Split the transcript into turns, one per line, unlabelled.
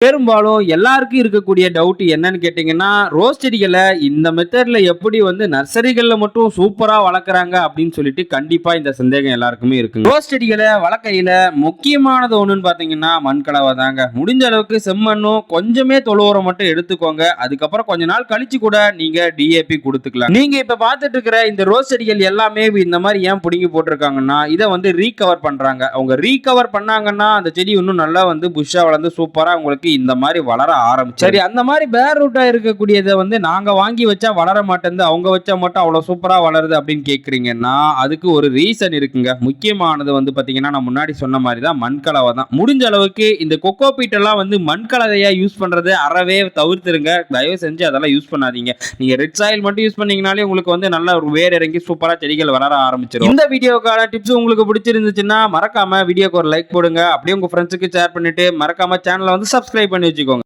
பெரும்பாலும் எல்லாருக்கும் இருக்கக்கூடிய டவுட் என்னன்னு கேட்டிங்கன்னா ரோஸ் செடிகளை இந்த மெத்தடில் எப்படி வந்து நர்சரிகளில் மட்டும் சூப்பராக வளர்க்குறாங்க அப்படின்னு சொல்லிட்டு கண்டிப்பாக இந்த சந்தேகம் எல்லாருக்குமே இருக்குது ரோஸ் செடிகளை வளர்க்கையில் முக்கியமானது ஒன்றுன்னு பார்த்தீங்கன்னா மண் கலவை தாங்க. முடிஞ்ச அளவுக்கு செம்மண்ணும் கொஞ்சமே தொழுவரம் மட்டும் எடுத்துக்கோங்க. அதுக்கப்புறம் கொஞ்ச நாள் கழிச்சு கூட நீங்கள் டிஏபி கொடுத்துக்கலாம். நீங்கள் இப்போ பார்த்துட்டு இருக்கிற இந்த ரோஸ் செடிகள் எல்லாமே இந்த மாதிரி ஏன் பிடுங்கி போட்டிருக்காங்கன்னா இதை வந்து ரீகவர் பண்ணுறாங்க அவங்க ரீகவர் பண்ணாங்கன்னா அந்த செடி இன்னும் நல்லா வந்து புஷ்ஷாக வளர்ந்து சூப்பராக உங்களுக்கு இந்த மாதிரி வளர ஆரம்பிச்சு சரி அந்த மாதிரி பேர் ரூட்டா இருக்கக்கூடியதை வந்து நாங்க வாங்கி வச்சா வளர மாட்டேங்குது அவங்க வச்சா மட்டும் அவ்வளவு சூப்பரா வளருது அப்படின்னு கேக்குறீங்கன்னா அதுக்கு ஒரு ரீசன் இருக்குங்க. முக்கியமானது வந்து பாத்தீங்கன்னா நான் முன்னாடி சொன்ன மாதிரி தான் மண்கலவை தான். முடிஞ்ச அளவுக்கு இந்த கொக்கோ பீட்டெல்லாம் வந்து மண்கலவையா யூஸ் பண்றது அறவே தவிர்த்துருங்க. தயவு செஞ்சு அதெல்லாம் யூஸ் பண்ணாதீங்க. நீங்க ரெட் சாயில் மட்டும் யூஸ் பண்ணீங்கனாலே உங்களுக்கு வந்து நல்ல ஒரு வேர் இறங்கி சூப்பரா செடிகள் வளர ஆரம்பிச்சிடும் இந்த வீடியோக்கான டிப்ஸ் உங்களுக்கு பிடிச்சிருந்துச்சுன்னா மறக்காம வீடியோக்கு ஒரு லைக் போடுங்க. அப்படியே உங்க ஃப்ரெண்ட்ஸுக்கு ஷேர் பண்ணிட்டு மறக்காம சேனலை வந்து சப்ஸ்கிரைப் பண்ணி வச்சுக்கோங்க.